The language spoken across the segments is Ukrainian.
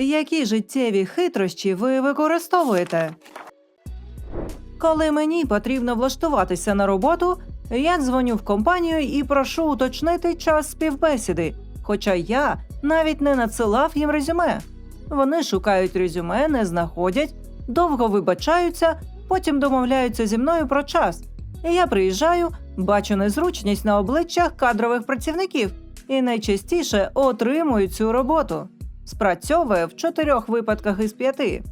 Які життєві хитрощі ви використовуєте? Коли мені потрібно влаштуватися на роботу, я дзвоню в компанію і прошу уточнити час співбесіди, хоча я навіть не надсилав їм резюме. Вони шукають резюме, не знаходять, довго вибачаються, потім домовляються зі мною про час. Я приїжджаю, бачу незручність на обличчях кадрових працівників і найчастіше отримую цю роботу. Спрацьовує в чотирьох випадках із п'яти.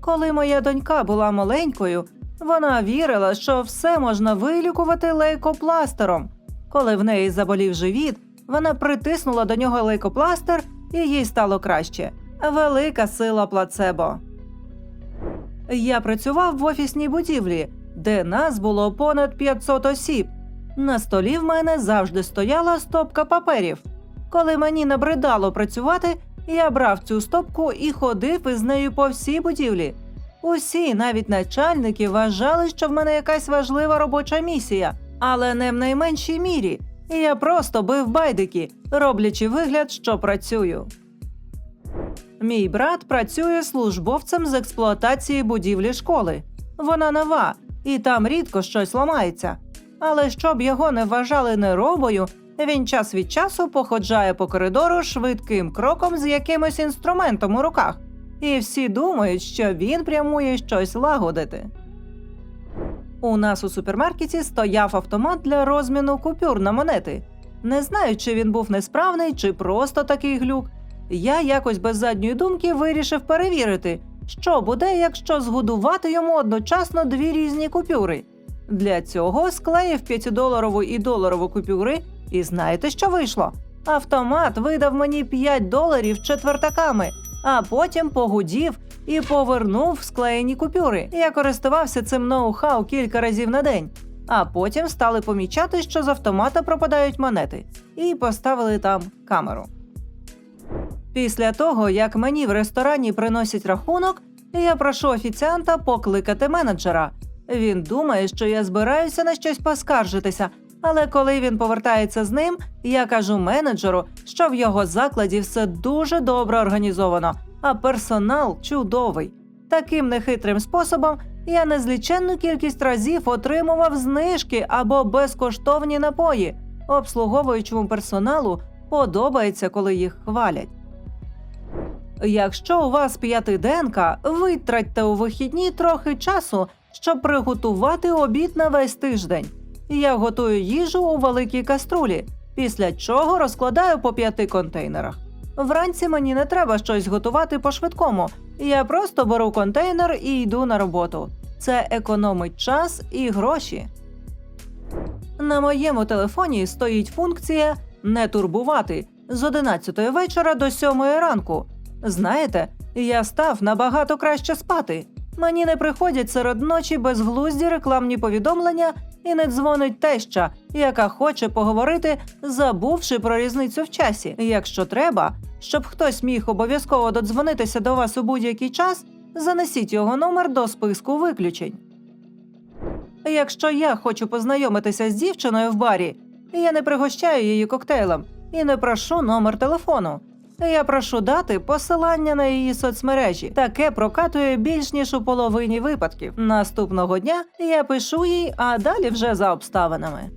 Коли моя донька була маленькою, вона вірила, що все можна вилікувати лейкопластером. Коли в неї заболів живіт, вона притиснула до нього лейкопластер, і їй стало краще. Велика сила плацебо. Я працював в офісній будівлі, де нас було понад 500 осіб. На столі в мене завжди стояла стопка паперів. Коли мені набридало працювати, я брав цю стопку і ходив із нею по всій будівлі. Усі, навіть начальники, вважали, що в мене якась важлива робоча місія, але не в найменшій мірі. Я просто бив байдики, роблячи вигляд, що працюю. Мій брат працює службовцем з експлуатації будівлі школи. Вона нова, і там рідко щось ламається. Але щоб його не вважали неробою, він час від часу походжає по коридору швидким кроком з якимось інструментом у руках, і всі думають, що він прямує щось лагодити. У нас у супермаркеті стояв автомат для розміну купюр на монети. Не знаю, чи він був несправний, чи просто такий глюк. Я якось без задньої думки вирішив перевірити, що буде, якщо згодувати йому одночасно дві різні купюри. Для цього склеїв 5-доларову і доларову купюри, і знаєте, що вийшло? Автомат видав мені 5 доларів четвертаками, а потім погудів і повернув склеєні купюри. Я користувався цим ноу-хау кілька разів на день. А потім стали помічати, що з автомата пропадають монети, і поставили там камеру. Після того, як мені в ресторані приносять рахунок, я прошу офіціанта покликати менеджера. Він думає, що я збираюся на щось поскаржитися, але коли він повертається з ним, я кажу менеджеру, що в його закладі все дуже добре організовано, а персонал чудовий. Таким нехитрим способом я незліченну кількість разів отримував знижки або безкоштовні напої. Обслуговуючому персоналу подобається, коли їх хвалять. Якщо у вас п'ятиденка, витратьте у вихідні трохи часу, щоб приготувати обід на весь тиждень. Я готую їжу у великій каструлі, після чого розкладаю по п'яти контейнерах. Вранці мені не треба щось готувати по-швидкому. Я просто беру контейнер і йду на роботу. Це економить час і гроші. На моєму телефоні стоїть функція не турбувати з 11 вечора до 7 ранку. Знаєте, я став набагато краще спати. Мені не приходять серед ночі безглузді рекламні повідомлення і не дзвонить теща, яка хоче поговорити, забувши про різницю в часі. Якщо треба, щоб хтось міг обов'язково додзвонитися до вас у будь-який час, занесіть його номер до списку виключень. Якщо я хочу познайомитися з дівчиною в барі, я не пригощаю її коктейлем і не прошу номер телефону. Я прошу дати посилання на її соцмережі. Таке прокатує більш ніж у половині випадків. Наступного дня я пишу їй, а далі вже за обставинами.